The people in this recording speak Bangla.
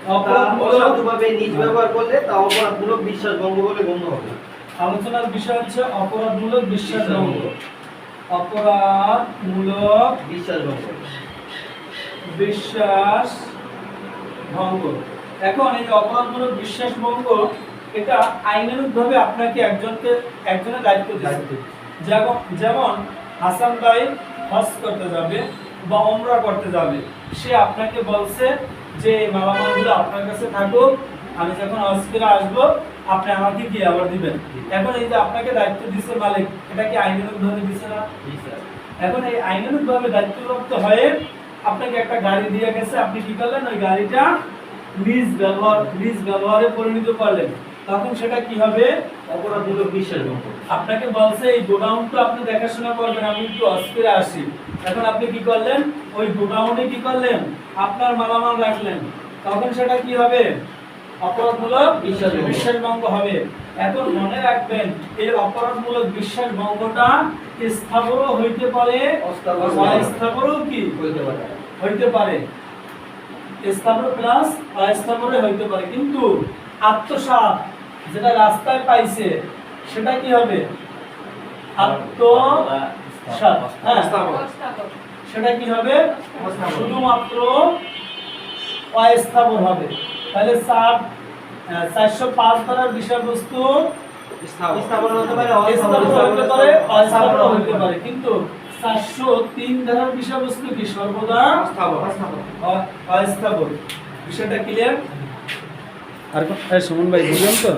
তা অপরাধমূলক অসাধুভাবে নিজ ব্যবহার করলে তা অপরাধমূলক বিশ্বাস ভঙ্গ বলে গণ্য হবে আলোচনার বিষয় হচ্ছে অপরাধমূলক বিশ্বাস ভঙ্গ অপরাধমূলক বিশ্বাস ভঙ্গ বিশ্বাস ভঙ্গ এখন এই অপরাধমূলক বিশ্বাস ভঙ্গ এটা আইনানুগ ভাবে আপনাকে একজনকে একজনের দায়িত্ব দিচ্ছে। যেমন যেমন হাসান ভাই হজ করতে যাবে বা ওমরা করতে যাবে সে আপনাকে বলছে যে বাবা মা গুলো আপনার কাছে থাকুক আমি যখন হজ করে আসব আপনি আমাকে কি আবার দিবেন। এখন এই যে আপনাকে দায়িত্ব দিচ্ছে মালিক এটা কি আইনানুক ভাবে দিচ্ছে না এখন এই আইনানুক ভাবে দায়িত্বপ্রাপ্ত হয়ে আপনাকে একটা গাড়ি দিয়ে গেছে আপনি কি করলেন? ওই গাড়িটা নিজ ব্যবহার নিজ ব্যবহারে পরিণত করলেন। তখন সেটা কি হবে? অপরাধমূলক ভঙ্গ আপনাকে বলছে এই গোডাউনটা আপনি দেখাশোনা করবেন আমি একটু অস্থিরে আসি এখন আপনি কি করলেন? ওই গোডাউনে কি করলেন? আপনার মালামাল রাখলেন। তখন সেটা কি হবে? অপরাধমূলক বিশ্বাস ভঙ্গ। হবে। এখন মনে রাখবেন এই অপরাধমূলক বিশ্বাস ভঙ্গটা স্থাবরও হইতে পারে। অস্থাবরও। কি? হইতে পারে। হইতে পারে। স্থাবর প্লাস অস্থাবরে হইতে পারে। কিন্তু আত্মসাৎ যেটা রাস্তায় পাইছে সেটা কি হবে? হ্যাঁ। সেটা কি হবে? শুধুমাত্র অস্থাবর হবে। তাহলে চার চারশো পাঁচ ধারার বিষয়বস্তু স্থাপন হতে পারে স্থাবর হতে পারে অস্থাবর হতে পারে। পারে কিন্তু চারশো তিন ধারার বিষয়বস্তু কি সর্বদা অস্থাবর। বিষয়টা ক্লিয়ার আর সুমন ভাই বুঝলাম তো?